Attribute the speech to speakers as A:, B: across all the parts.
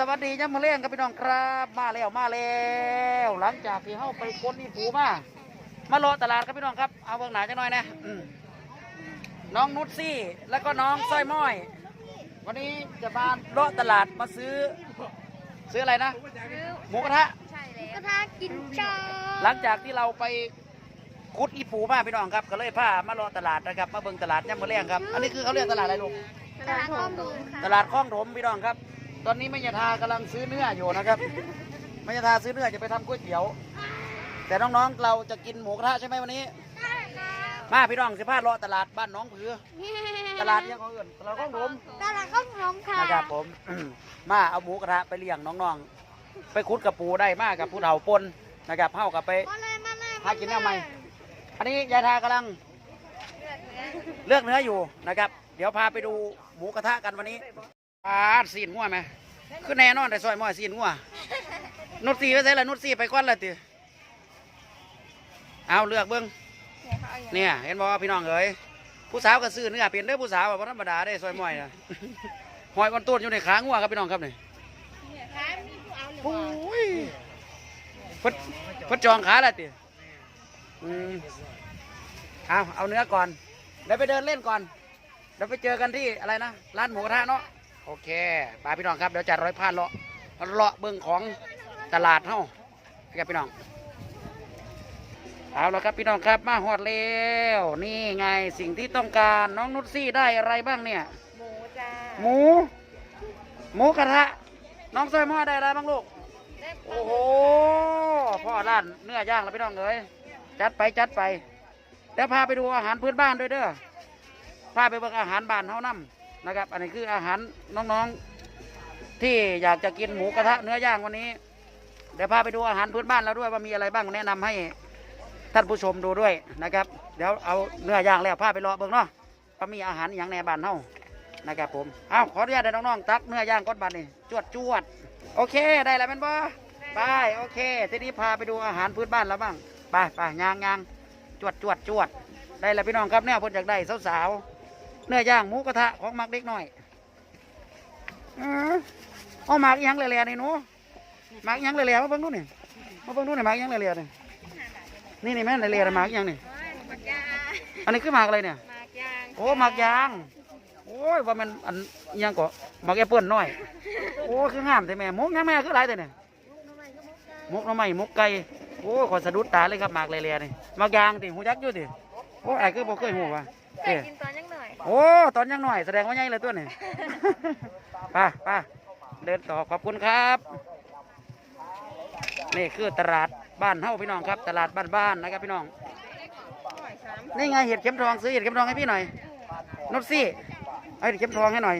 A: สวัสดียังมาเล่นกับพี่น้องครับ มาแล้วมาแล้วหลังจากที่เข้าไปค้นนี่ผูมา มารอตลาดครับพี่น้องครับ เอาเบื้องหน้าจังหน่อยนะอืมน้องนุชซี่ แล้วก็น้องสร้อยม้อย วันนี้จะมาเลาะตลาดมาซื้อ ซื้ออะไรนะหมูกระทะ
B: ใช่แล้วกระทะกินชา
A: หลังจากที่เราไปคุดอีปูมาพี่น้องครับ ก็เลยพามารอตลาดนะครับ มาเบิ่งตลาดย่ำมาเลี้ยงครับ อันนี้คือเขาเรียกตลาดอะไรลูก
B: ตลาดข้อมูลค่ะ
A: ตลาดคลองถมพี่น้องครับ ตอนนี้แม่ยาทากำลังซื้อเนื้ออยู่นะครับแม่ยาทาซื้อเนื้อจะไปทำก๋วยเตี๋ยว แต่น้องๆเราจะกินหมูกระทะใช่ไหมวันนี้
B: ใช่ครับ
A: มาพี่น้องสิพาเลาะตลาดบ้านหน้องผือ ตลาดยังเขาเอื่นตลาดคลองถม
B: ตลาดข้อมูลค่ะ
A: นะครับผม มาเอาหมูกระทะไปเลี้ยงน้องๆ ไปคุดกับปูได้มากกับผู้เฒ่าปนนะครับเฮากับไป
B: มาเลยมาเลย
A: หากินแนวใหม่อันนี้ยายทากำลังเลือกเนื้ออยู่นะครับ เดี๋ยวพาไปดูหมูกระทะกันวันนี้ ปาดซีนงัวไหมคือแน่นอนแต่ซอยหม้อซีนงัวนุชซีไปใส่ละนุชซีไปก้อนละติเอาเลือกเบิ้งเนี่ย เห็นบอกว่าพี่น้องเอ๋ยผู้สาวก็ซื้อเนื้อเปลี่ยนเด้อผู้สาวแบบธรรมดาได้ซอยหม้อยนะหอยก้อนต้นอยู่ในขางัวครับพี่น้องครับนี่โอ้ยเพิ่นเพิ่นจองขาแล้วติอืมเอาเอาเนื้อก่อนเดี๋ยวไปเดินเล่นก่อนเดี๋ยวไปเจอกันที่อะไรนะร้านหมูกระทะเนาะ โอเคไปพี่น้องครับเดี๋ยวจัดร้อยพานเลาะเลาะเบิ้งของตลาดเฮ้าครับพี่น้องเอาละครับพี่น้องครับมาหอดแล้วนี่ไงสิ่งที่ต้องการน้องนุชซี่ได้อะไรบ้างเนี่ย
B: หมูจ้า
A: หมู หมูกระทะ น้องซอยหม้อได้อะไรบ้างลูกโอ้โหพ่อร้านเนื้อย่างแล้วพี่น้องเอ้ยจัดไปจัดไปเดี๋ยวพาไปดูอาหารพื้นบ้านด้วยเด้อพาไปเบิ่งอาหารบ้านเฮานํ นะครับ อันนี้คืออาหารน้องๆที่อยากจะกินหมูกระทะเนื้อย่างวันนี้ เดี๋ยวพาไปดูอาหารพื้นบ้านแล้วด้วยว่ามีอะไรบ้างแนะนำให้ท่านผู้ชมดูด้วยนะครับ เดี๋ยวเอาเนื้อย่างแล้วพาไปรอเบิ่งเนาะว่ามีอาหารอย่างในบ้านเฮานะครับผมเอาขออนุญาตให้น้องๆตักเนื้อย่างก้อนบานนี่จวดจวดๆโอเคได้แล้วเป็นบ่ไปโอเค ทีนี้พาไปดูอาหารพื้นบ้านแล้วบ้างไปไปยางยางจวดจวดจวดได้แล้วพี่น้องครับเนี่ยเพิ่นอยากได้สาวๆ เนื้อย่างหมูกระทะของมักเด็กหน่อยเออเอาหมักอิหยังเละๆนี่หนูหมักอิหยังเละๆมาเบิ่งดูนี่มาเบิ่งดูนี่หมักอิหยังเละๆนี่นี่นี่แม่นเละๆน่ะหมักอิหยังนี่
B: หมักยาง
A: อันนี้คือหมักอะไรเนี่ย
B: หมักยาง
A: โอ้หมักยาง โอ้ยว่ามันอันอิหยังก็หมักแอปเปิ้ลน้อย โอ้คืองามแต่แม่หมกยังแม่คือหลายแต่เนี่ยมกหน้ำไม้มกไก่โอ้ยขอสะดุดตาเลยครับหมากเลียๆนี่หมากยางติหูยักษ์อยู่ติโอ้ยไอ้คือบ่เคยหูว่ะ
B: เค
A: เอ้
B: ยกินตอนยังหน่อย
A: โอ้ ตอนยังหน่อยแสดงว่าใหญ่เลยตัวนี่ไป้าป้าเดินต่อขอบคุณครับ นี่คือตลาดบ้านเฮาพี่น้องครับ ตลาดบ้านๆนะครับพี่น้อง นี่ไงเห็ดเข็มทองซื้อเห็ดเข็มทองให้พี่หน่อยนบซี่เอาเห็ดเข็มทองให้หน่อย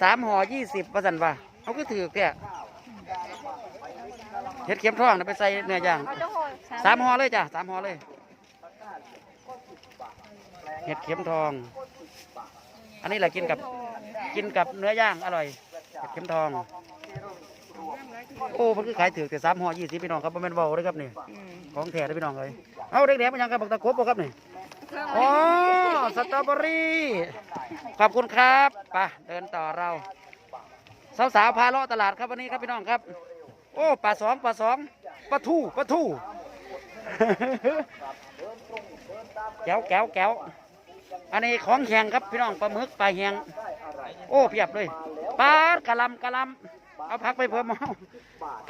A: สามห่อยี่สิบประสันว่าเอาก็ถือแค่เห็ดเข็มทองนะไปใส่เนื้อย่าง
B: เอาเจ้าโหด
A: สามห่อเลยจ้ะสามห่อเลย เห็ดเข็มทอง อันนี้แหละกินกับกินกับเนื้อย่างอร่อยเห็ดเข็มทอง โอ้เพิ่นคือขายถือแต่สามห่อยี่สิบพี่น้องครับบ่แม่นเบาเลยครับนี่ของแท้เลยพี่น้องเลยเอาเด็กๆมันยังกับบักตะกบบ่ครับนี่โอ้สตรอเบอรี่ ขอบคุณครับไปเดินต่อเราสาวๆพาเลาะตลาดครับวันนี้ครับพี่น้องครับ โอ้ปลาสองปลาสองปลาทูปลาทูแก้วแก้วแก้ว อันนี้ของแข็งครับพี่น้องปลาหมึกปลาแหงโอ้เพียบเลยปลากะลำกะลำเอาผักไปเพิ่มเอา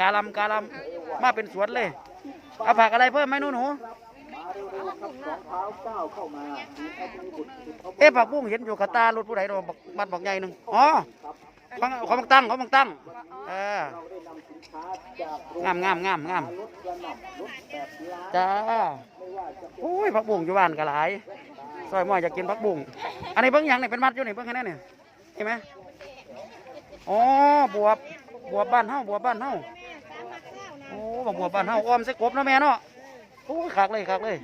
A: กะลำกะลำมาเป็นสวนเลย เอาผักอะไรเพิ่มไหมหนูหนูเอ๊ะผักบุ้งเห็นอยู่กับตารถผู้ใดเนาบักบันบอกใหญ่หนึ่งอ๋อของของบักตั้งของบักตั้งเอองามงามงามงามจ้าโอ้ยผักบุ้งอยู่บ้านก็หลาย ซอยหม้อยอยากกินผักบุ้งอันนี้เบิ้งหยังเนี่ยเป็นมัดอยู่นี่เบิ้งแค่นั้นเนี่ยเห็นไหมอ๋อบวบบวบบ้านเฮาบวบบ้านเฮาโอ้บักบวบบ้านเฮาอ้อมใส่กบเนาะแม่เนาะโอ้ยคักเลยคักเลย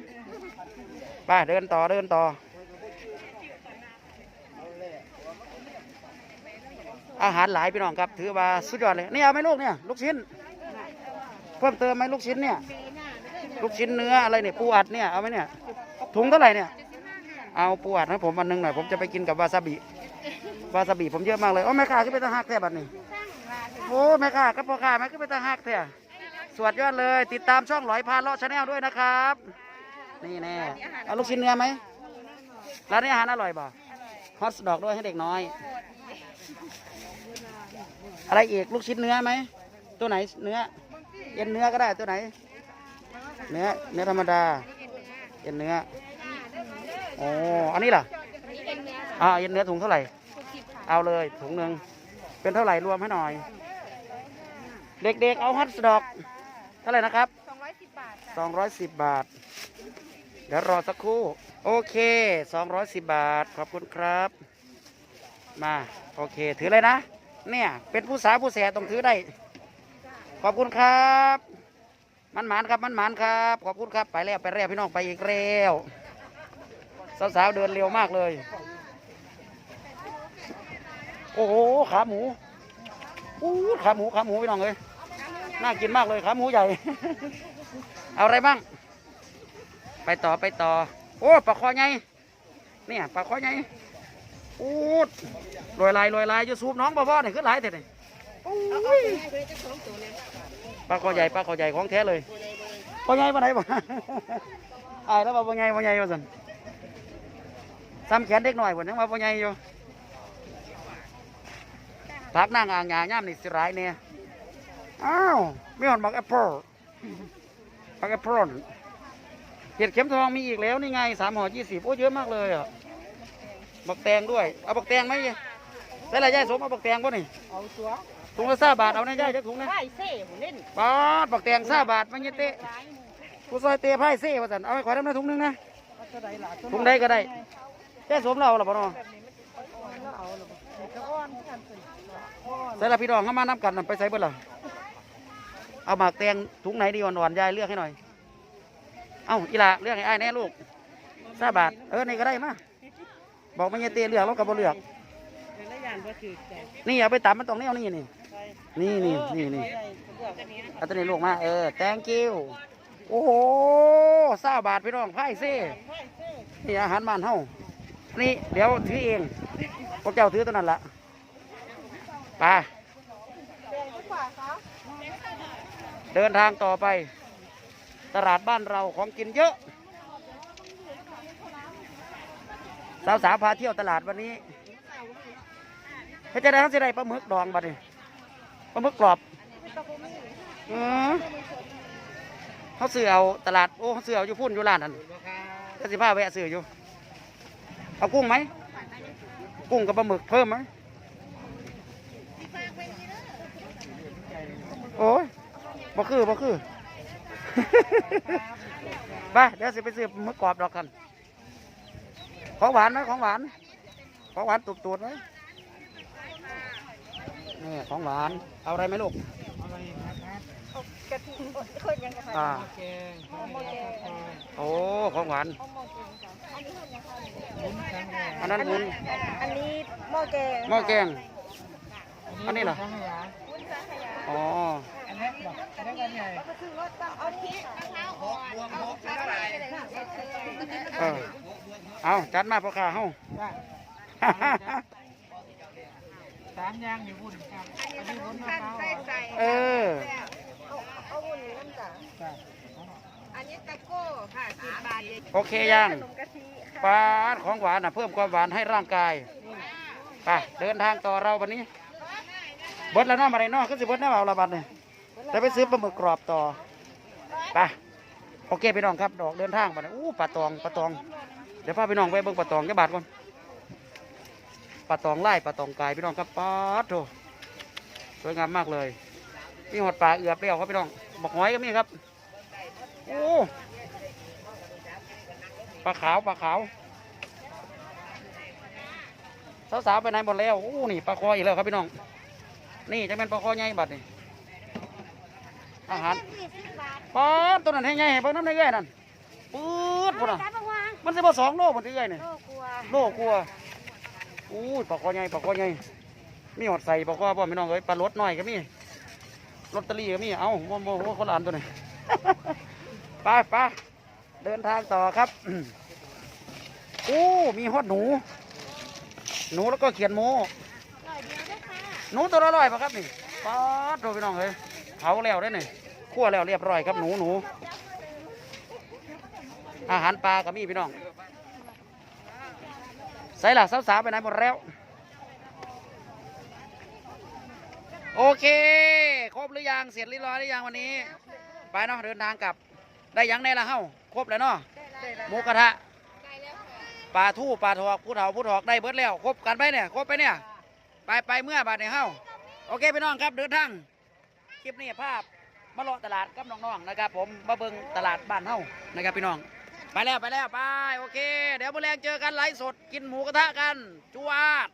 A: ไปเดินต่อเดินต่อ อาหารหลายพี่น้องครับ ถือว่าสุดยอดเลยนี่เอาไหมลูกเนี่ยลูกชิ้นเพิ่มเติมไหมลูกชิ้นเนี่ย ลูกชิ้นเนื้ออะไรเนี่ยปูอัดเนี่ยเอาไหมเนี่ยถุงเท่าไหร่เนี่ย เอาปูอัดให้ผมวันหนึ่งหน่อยผมจะไปกินกับวาซาบิวาซาบิผมเยอะมากเลยโอ้แม่ค้าขึ้นไปตั้งหักแท่บัดนี่โอ้แม่ค้ากับพ่อค้าแม่ก็เป็นตาฮักเถอะสวดยอดเลย ติดตามช่องหลอยพาเลาะชาแนลด้วยนะครับ นี่แน่เอาลูกชิ้นเนื้อไหมร้านนี้อาหารอร่อยบ่ฮอตดอกด้วยให้เด็กน้อย อะไรอีกลูกชิ้นเนื้อไหมตัวไหนเนื้อเอ็นเนื้อก็ได้ตัวไหน เนื้อเนื้อธรรมดาเอ็นเนื้อ โอ้อันนี้ล่ะอ่าเอ็นเนื้อถุงเท่าไหร่ เอาเลยถุงหนึ่งเป็นเท่าไหร่รวมให้หน่อย เด็กๆเอาฮอตดอก เท่าไหร่นะครับ
B: สองร้อยสิบบาทจ้ะ
A: สองร้อยสิบบาท เดี๋ยวรอสักครู่ โอเคสองร้อยสิบบาท ขอบคุณครับ มาโอเคถือเลยนะ เนี่ยเป็นผู้สาวผู้แสต้องถือได้ ขอบคุณครับ มันหมานครับมันหมานครับ ขอบคุณครับไปแล้วไปแล้วพี่น้องไปอีกแล้ว สาวๆเดินเร็วมากเลย โอ้โหขาหมูอู้ขาหมูขาหมูพี่น้องเลยน่ากินมากเลยขาหมูใหญ่ เอาอะไรบ้าง ไปต่อไปต่อ โอ้ปลาคอใหญ่เนี่ยปลาคอใหญ่อู้ลอยลายลอยลายจะซูบน้องบ่บ่เนี่ยขึ้นหลายเถอะนี่ยปลาคอใหญ่ปลาคอใหญ่ของแท้เลยปลาใหญ่ปลาไหนบ่อายแล้วปลาใหญ่ปลาใหญ่ว่าสัน ซ้ำแขนเด็กหน่อยผมยังว่าปลาใหญ่อยู่พักนั่งอ่างหยาย่ำนี่สิร้ายเนี่ยอ้าวไม่หอนบักแอปเปิลปลากระพร่อนเห็ดเข็มทองมีอีกแล้วนี่ไงสามห่อยี่สิบโอ้เยอะมากเลยอะบักแตงด้วย เอาบักแตงไหมได้ละยายสมเอาบักแตงป่ะนี่
C: เอาตัว
A: ถุงละซาบาทเอานะยายจะถุงนะ
C: ไข่เซ่ผมเล่น
A: บาทบักแตงซาบาทมันเงี้ยเตะผู้ซอยเตะไพ่เซ่ว่าสันเอาไปขอทำนะถุงหนึงนะ
C: เอาตัวใดล่ะ
A: ถุงใดก็ได้ ยายสมเราหรอปะเนาะ
C: เอาหรอเด็กก็อ้อน
A: ใส่ละพี่น้องเข้ามานับกันนั่นไปใส่เบิดละเอาหมากแตงถุงไหนดีอ่อนๆยายเลือกให้หน่อย เอ้าอีหละเลือกให้อ้ายแน่ลูกซาบาทเออนี่ก็ได้มาบอกไมันเงี้ยเตะเลือกเรากับบ่เลือก
C: เดี๋ยวละยานบ่ถือใจ
A: นี่เอาไปตัดมันตรงนี้เอานี่นี่นี่นี่นี่นี่
C: เลือกอันนี้นะ
A: เอาตัวนี้ลูกมาเออ thank you โอ้โหซาบาทพี่น้องไพ่เซ่
C: ไข่เซ่
A: นี่อาหารบ้านเฮา นี่เดี๋ยวถือเองพวกเจ้าถือตัวนั้นละไปเดินทางต่อไป ตลาดบ้านเราของกินเยอะ สาวสาวพาเที่ยวตลาดวันนี้เฮ้ยจะได้ทั้งสิได้ปลาหมึกดองบัดนี้ปลาหมึกกรอบเออเขาซื้อเอาตลาดโอ้เขาซื้อเอาอยู่พุ่นอยู่ร้านนั่นก็สิพาแวะซื้ออยู่ เอากุ้งไหม กุ้งกับปลาหมึกเพิ่มไหมโอ้ยบ่คือบ่คือไปเดี๋ยวสิไปซื้อหมึกกรอบดอกกันของหวานไหมของหวานของหวานตุบตูดไหมนี่ของหวานเอาอะไรไหมลูก
C: กะทิเคยยังกะทิ
A: อ่า
C: แกงหม้อแกง
A: โอ้ของหวาน
C: หม้ อันนั้
A: นวุ้น
C: อันนี้หม้อแกง
A: หม้อแกง อันนี้เหรอ อ๋อ
C: อันนี้บอกอันนี้กันใหญ่
A: เออเอาจัดมาพ่อค้าเฮา
C: สามอย่างอยู่บุญครับอันนี้วุ้นมะพร้าว
A: เออ
C: เอาวุ้นน้ำจ้ะจ้ะ
B: อันนี้ตะโก้ค่ะสิบบาทเอง
A: โอเคยัง
B: ขนมกะทิ
A: ปลาของหวานนะเพิ่มความหวานให้ร่างกายไปเดินทางต่อเราวันนี้เบิดแล้วเน้อมาไรน้อขึ้นสิเบิดแน่เปล่าละบัดเนี่ยแต่ไปซื้อปลาหมึกกรอบต่อไปโอเคพี่น้องครับดอกเดินทางไปอู้ปลาตองปลาตอง เดี๋ยวพาพี่น้องไปเบิ่งปลาตองแค่บาทก่อนปลาตองไล่ปลาตองกายพี่น้องครับป๊าดโถสวยงามมากเลยมีหอดปลาเอือบเปรี้ยวครับพี่น้องบอกหอยก็มีครับ โอ้ปลาขาวปลาขาวสาวๆไปไหนหมดแล้วโอ้นี่ปลาคออีกแล้วครับพี่น้อง นี่จะเป็นปลาคอใหญ่บัดนี่อาหาร
B: ยี่สิบบาท
A: ป๊าดตัวนั้นให้ใหญ่ให้เบิ่งน้ำในเอ้ยนั่นปื๊ดพุ่นน่ะ
B: จ้าประวาง
A: มันสิบ่สองโลมันสิเอ้ยนี่
B: โลกลัว
A: โลกลัวอู้ยปลาคอใหญ่ปลาคอใหญ่มีหอดใส่ปลาคอบ่พี่น้องเอ้ยปลารสหน่อยก็มีลอตเตอรี่ก็มีเอ้าโมโมโมคนละอันตัวนี้ ไปไปเดินทางต่อครับอู้มีฮอดหนู หนูแล้วก็เขียนโม
B: ร้อยเดียวด้วยค่ะ
A: หนูตัวละร้อยป่ะครับนี่ป๊อดโดพี่น้องเอ้ยเผาแล้วได้อนี่งคั่วแล้วเรียบร้อยครับหนูหนูอาหารปลาก็มีพี่น้องใส่ละสาวๆไปไหนหมดแล้ว โอเค ครบหรือยังเสร็จเรียบร้อยหรือยังวันนี้ ไปเนาะเดินทางกลับ ได้ยังแน่ละเฮ้าครบแล้วเนาะหมูกระทะ
B: ได้แล้วค่ะ
A: ปลาทู่ปลาทอกผู้เฒ่าผู้ถอกได้เบิดแล้วครบกันไปเนี่ยครบไปเนี่ยไปไปเมื่อบาดเนี่ยเฮ้าโอเคพี่น้องครับเดินทางคลิปนี้ภาพมาเลาะตลาดกับน้องๆนะครับ ผมมาเบิ่งตลาดบ้านเฮ้านะครับพี่น้องไปแล้วไปแล้วไปโอเค เดี๋ยวมื้อแรงเจอกันไลฟ์สดกินหมูกระทะกันจวด